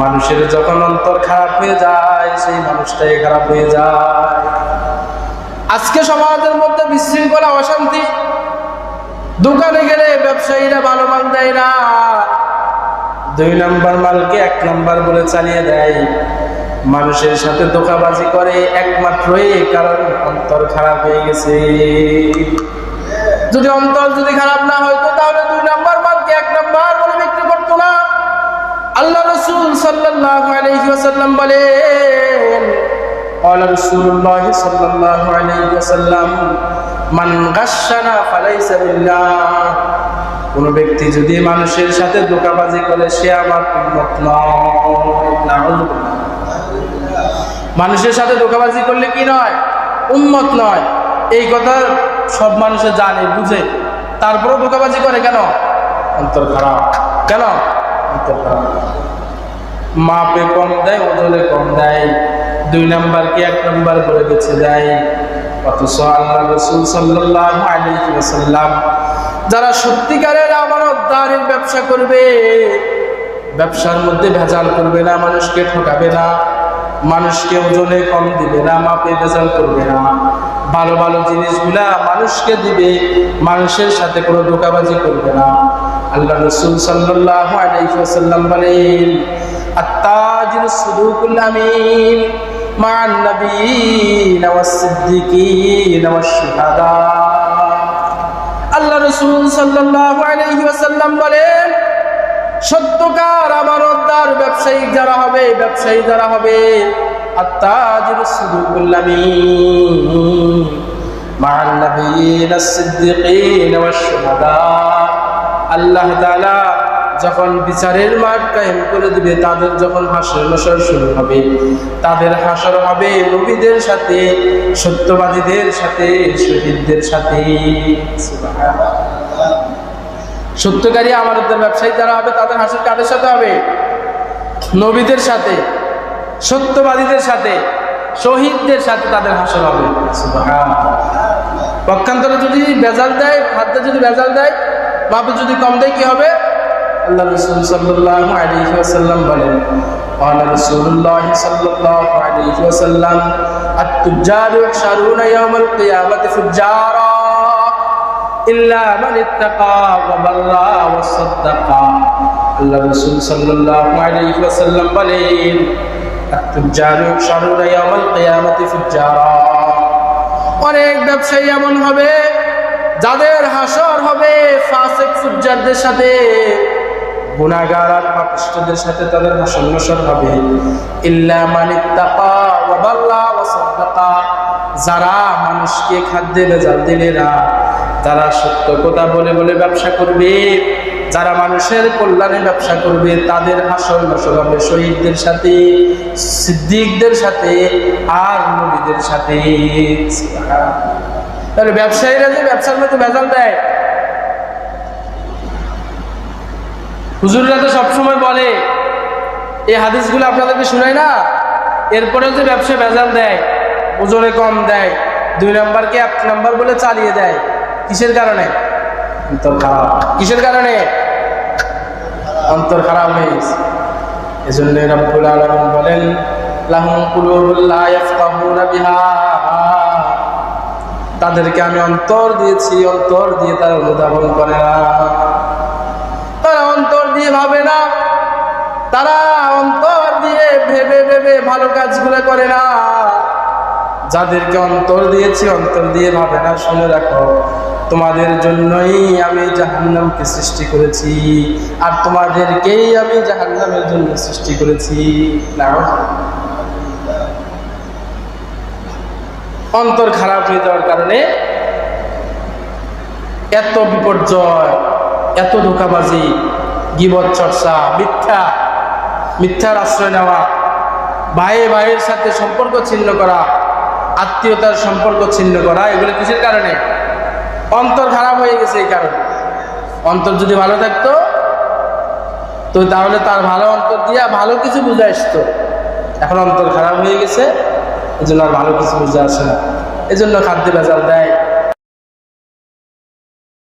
মানুষের যখন অন্তর খারাপ হয়ে যায়, সেই মানুষটাই খারাপ হয়ে যায়। আজকে সমাজের মধ্যে বিশৃঙ্খলা, অশান্তি। দোকানে গেলে ব্যবসায়ীরা ভালো মাল দেয় না। দুই নাম্বার মালকে এক নাম্বার বলে চালিয়ে দেয়। মানুষের সাথে ধোকাবাজি করে একমাত্র এই কারণ, অন্তর খারাপ হয়ে গেছে। যদি অন্তর যদি খারাপ ওয়াসাল্লাম বলেন قال رسول الله صلى الله عليه وسلم من غشنا فليس بالله কোন ব্যক্তি যদি মানুষের সাথে ধোকাবাজি করে সে আমার উম্মত নয় নাউযুবিল্লাহ। মানুষের সাথে ধোকাবাজি করলে কি নয় উম্মত নয় এই কথা সব মানুষে জানে বুঝে তারপরেও ধোকাবাজি করে কেন অন্তর খারাপ কেন অন্তর খারাপ মাপে কম দেয়, ওজনে কম দেয়। দুই নাম্বার কি, এক নাম্বার করে বেছে দেয় অথচ আল্লাহ রসুল সাল্লাহ আলাইহি ওয়াসাল্লাম যারা সত্যিকারের আমানতদারির ব্যবসা করবে, ব্যবসার মধ্যে ভেজাল করবে না, মানুষকে ঠকাবে না, মানুষকে ওজনে কম দিবে না, মাপে ভেজাল করবে না। ভালো ভালো জিনিসগুলা মানুষকে দিবে, মানুষের সাথে কোনো ধোকাবাজি করবে না। আল্লাহ রসুল সাল্লাহ আলাইসাল্লাম বলেন আত্তাজির সুদুকুল আমিন মা নবীন ওয়াসিদ্দিকিন ওয়াশুহাদা আল্লাহ রসুল সাল্লাল্লাহু আলাইহি ওয়াসাল্লাম বলেন, সত্যকার আমানতদার ব্যবসায়িক যারা হবে, ব্যবসায়ী যারা হবে আত্তাজির সুদুকুল্লামিন মা'আন নাবিয়িন আস-সিদ্দিকিন ওয়াশ-শুহাদা আল্লাহ তাআলা যখন বিচারের মাঠ কায়েম করে দিবে, তাদের যখন হাসর নসর শুরু হবে, তাদের হাসর হবে নবীদের সাথে, সত্যবাদীদের সাথে, শহীদদের সাথে। সত্যকারী আমাদের ব্যবসায়ী যারা হবে, তাদের হাসির কাদের সাথে হবে? নবীদের সাথে, সত্যবাদীদের সাথে, শহীদদের সাথে তাদের হাসর হবে। পক্ষান্তরে যদি বেজাল দেয় খাদ্যে যদি বেজাল দেয়, মাপে যদি কম দেয়, কি হবে? আল্লাহ রসুল সাল্লাল্লাহু আলাইহি ওয়াসাল্লাম বলেন قال رسول الله صلى الله عليه وسلم التجار يحشرون يوم القيامة فجارا إلا من اتقى وبرى وصدق আল্লাহ রসুল সাল্লাল্লাহু আলাইহি ওয়াসাল্লাম বলেন التجار يحشرون يوم القيامة فجارا অনেক ব্যবসায়ী এমন হবে যাদের হাসর হবে ফাসেক ফুজ্জারদের সাথে সাথে তাদের হবে। ইল্লা ওয়া যারা মানুষকে খাদ্যে যারা সত্য কথা বলে বলে ব্যবসা করবে। যারা মানুষের কল্যাণে ব্যবসা করবে, তাদের হাসর নসর হবে শহীদদের সাথে, সিদ্দিকদের সাথে আর নবীদের সাথে। তাহলে ব্যবসায়ীরা যে ব্যবসার মধ্যে ভেজাল দেয় হুজুররা তো সবসময় বলে এই হাদিসগুলো আপনাদেরকে শোনায় না? এরপরেও যে ব্যবসা ভেজাল দেয় ওজনে কম দেয় দুই নাম্বারকে এক নাম্বার বলে চালিয়ে দেয় কিসের কারণে? অন্তর খারাপ। কিসের কারণে? অন্তর খারাপ হয়ে গেছে। এজন্য রব্বুল আলামিন বলেন লাহুম কুলুবুল লা ইয়াফকাহুনা বিহা। তাদেরকে আমি অন্তর দিয়েছি অন্তর দিয়ে তারা অনুধাবন করে না। ভাবে না। তারা অন্তর দিয়ে ভেবে ভেবে ভালো কাজগুলো করে না। যাদেরকে অন্তর দিয়েছি, অন্তর দিয়ে ভাবে না, শুনে রাখো। তোমাদের জন্যই আমি জাহান্নামকে সৃষ্টি করেছি, আর তোমাদেরকেই আমি জাহান্নামের জন্য সৃষ্টি করেছি। না অন্তর খারাপ হয়ে যাওয়ার কারণে এত বিপর্যয়, এত ধোকাবাজি গিবত, চর্চা, মিথ্যা, মিথ্যার আশ্রয় নেওয়া, ভাইয়ে ভাইয়ের সাথে সম্পর্ক ছিন্ন করা, আত্মীয়তার সম্পর্ক ছিন্ন করা, এগুলো কিসের কারণে? অন্তর খারাপ হয়ে গেছে এই কারণে। অন্তর যদি ভালো থাকতো, তো তাহলে তার ভালো অন্তর দিয়া ভালো কিছু বুঝে আসতো। এখন অন্তর খারাপ হয়ে গেছে এই জন্য আর ভালো কিছু বুঝে আসে না। এই জন্য খাদ্য দেয়।